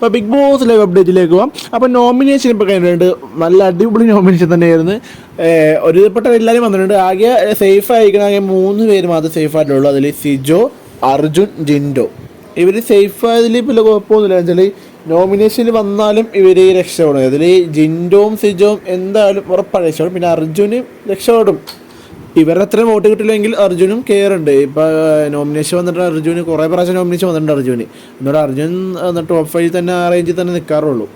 അപ്പോൾ big boss live അപ്ഡേറ്റിലേക്ക് പോകാം അപ്പോൾ നോമിനേഷൻ ഇപ്പോൾ കഴിഞ്ഞിട്ടുണ്ട് നല്ല അടിപൊളി നോമിനേഷൻ തന്നെയായിരുന്നു. ഒരുപെട്ട എല്ലാവരും വന്നിട്ടുണ്ട്. ആകെ സേഫ് ആയിരിക്കണം ആകെ മൂന്ന് പേര് മാത്രമേ സേഫ് ആയിട്ടുള്ളൂ. അതിൽ സിജോ അർജുൻ ജിൻഡോ. ഇവർ സേഫ് ആയതിൽ ഇപ്പോൾ കുഴപ്പമൊന്നുമില്ല. വെച്ചാൽ നോമിനേഷനിൽ വന്നാലും ഇവർ രക്ഷപ്പെടും. അതിൽ ജിൻഡോവും സിജോവും എന്തായാലും ഉറപ്പാണ് രക്ഷപ്പെടും. പിന്നെ അർജുനും രക്ഷപ്പെടും. ഇവരുടെ അത്രയും വോട്ട് കിട്ടില്ലെങ്കിൽ അർജുനും കയറുണ്ട്. ഇപ്പൊ നോമിനേഷൻ വന്നിട്ട് അർജുന് കുറേ പ്രാവശ്യം നോമിനേഷൻ വന്നിട്ടുണ്ട് അർജുന്. എന്നിട്ട് അർജുൻ ടോപ്പ് ഫൈവ് തന്നെ ആ റേഞ്ചിൽ തന്നെ നിൽക്കാറുള്ളൂ.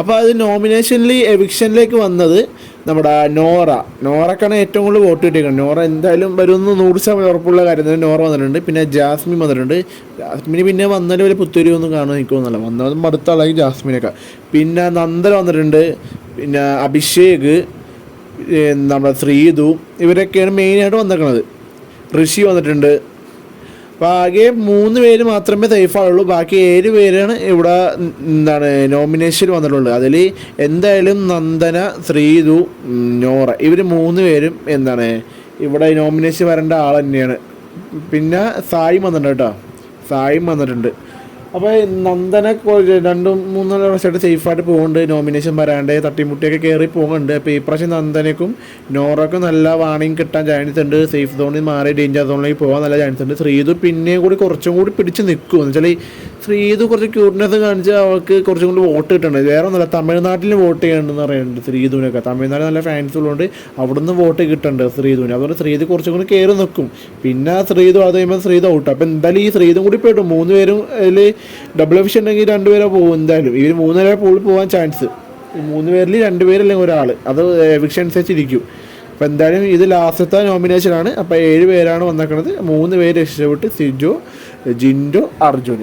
അപ്പോൾ അത് നോമിനേഷനിൽ എവിക്ഷനിലേക്ക് വന്നത് നമ്മുടെ നോറ. നോറക്കാണ് ഏറ്റവും കൂടുതൽ വോട്ട് കിട്ടിയിരിക്കുന്നത് നോറ എന്തായാലും വരുമെന്ന് നൂറ് ശതമാനം ഉറപ്പുള്ള കാര്യം തന്നെ നോറ വന്നിട്ടുണ്ട്. പിന്നെ ജാസ്മിൻ വന്നിട്ടുണ്ട്. ജാസ്മിന് പിന്നെ വന്നാലും വലിയ പുത്തൂരി ഒന്നും കാണാൻ നിൽക്കുമെന്നല്ല വന്നാലും അടുത്ത ആളായി ജാസ്മിനൊക്കെ പിന്നെ നന്ദന വന്നിട്ടുണ്ട്. പിന്നെ അഭിഷേക്. നമ്മുടെ ശ്രീതു ഇവരൊക്കെയാണ് മെയിനായിട്ട് വന്നേക്കണത്. ഋഷി വന്നിട്ടുണ്ട്. അപ്പോൾ ആകെ മൂന്ന് പേര് മാത്രമേ സേഫ് ആവുള്ളൂ. ബാക്കി ഏഴ് പേരാണ് ഇവിടെ എന്താണ് നോമിനേഷൻ വന്നിട്ടുള്ളത്. അതിൽ എന്തായാലും നന്ദന ശ്രീതു നോറ. ഇവർ മൂന്ന് പേരും എന്താണ് ഇവിടെ നോമിനേഷൻ വരേണ്ട ആൾ തന്നെയാണ്. പിന്നെ സായി വന്നിട്ടുണ്ട് കേട്ടോ. സായും വന്നിട്ടുണ്ട്. അപ്പോൾ നന്ദനെ രണ്ടും മൂന്നാൽ വർഷമായിട്ട് സേഫായിട്ട് പോകുന്നുണ്ട്. നോമിനേഷൻ വരാണ്ട് തട്ടിമുട്ടിയൊക്കെ കയറി പോകുന്നുണ്ട്. അപ്പോൾ ഈ പ്രാവശ്യം നന്ദനക്കും നോറക്കും നല്ല വാണിംഗ് കിട്ടാൻ ചാൻസ് ഉണ്ട്. സേഫ് സോണിൽ മാറി ഡേഞ്ചർ സോണിലേക്ക് പോകാൻ നല്ല ചാൻസ് ഉണ്ട്. ശ്രീതു പിന്നെയും കൂടി കുറച്ചും കൂടി പിടിച്ച് നിൽക്കും. എന്ന് വെച്ചാൽ ശ്രീതു കുറച്ച് ക്യൂട്ട്നെസ് കാണിച്ച് അവൾക്ക് കുറച്ചും കൂടി വോട്ട് കിട്ടുന്നുണ്ട് വേറെ ഒന്നുമല്ല തമിഴ്നാട്ടിൽ വോട്ട് ചെയ്യണമെന്ന് പറയുന്നുണ്ട് ശ്രീധുവിനൊക്കെ. തമിഴ്നാട് നല്ല ഫാൻസ് ഉള്ളതുകൊണ്ട് അവിടുന്ന് വോട്ട് കിട്ടുന്നുണ്ട് ശ്രീധുവിന്. അതുകൊണ്ട് ശ്രീധു കുറച്ചും കൂടി കയറി നിൽക്കും പിന്നെ ശ്രീധു അത് കഴിയുമ്പോൾ ശ്രീധു ഔട്ട് അപ്പം എന്തായാലും ഈ ശ്രീധും കൂടി പോയിട്ടു മൂന്ന് പേരും അതിൽ ഡബിൾ എഫിഷ്യൻ ഉണ്ടെങ്കിൽ രണ്ടുപേരെ പോകും എന്തായാലും. ഇവർ മൂന്ന് പേരെ പോളിൽ പോകാൻ ചാൻസ് മൂന്ന് പേരിൽ രണ്ട് പേരല്ലെങ്കിൽ ഒരാൾ അത് എവിക്ഷൻ അനുസരിച്ചിരിക്കും. അപ്പോൾ എന്തായാലും ഇത് ലാസ്റ്റത്തെ നോമിനേഷനാണ് അപ്പോൾ ഏഴ് പേരാണ് വന്നേക്കുന്നത് മൂന്ന് പേര് രക്ഷപ്പെട്ട് സിജോ ജിൻഡോ അർജുൻ.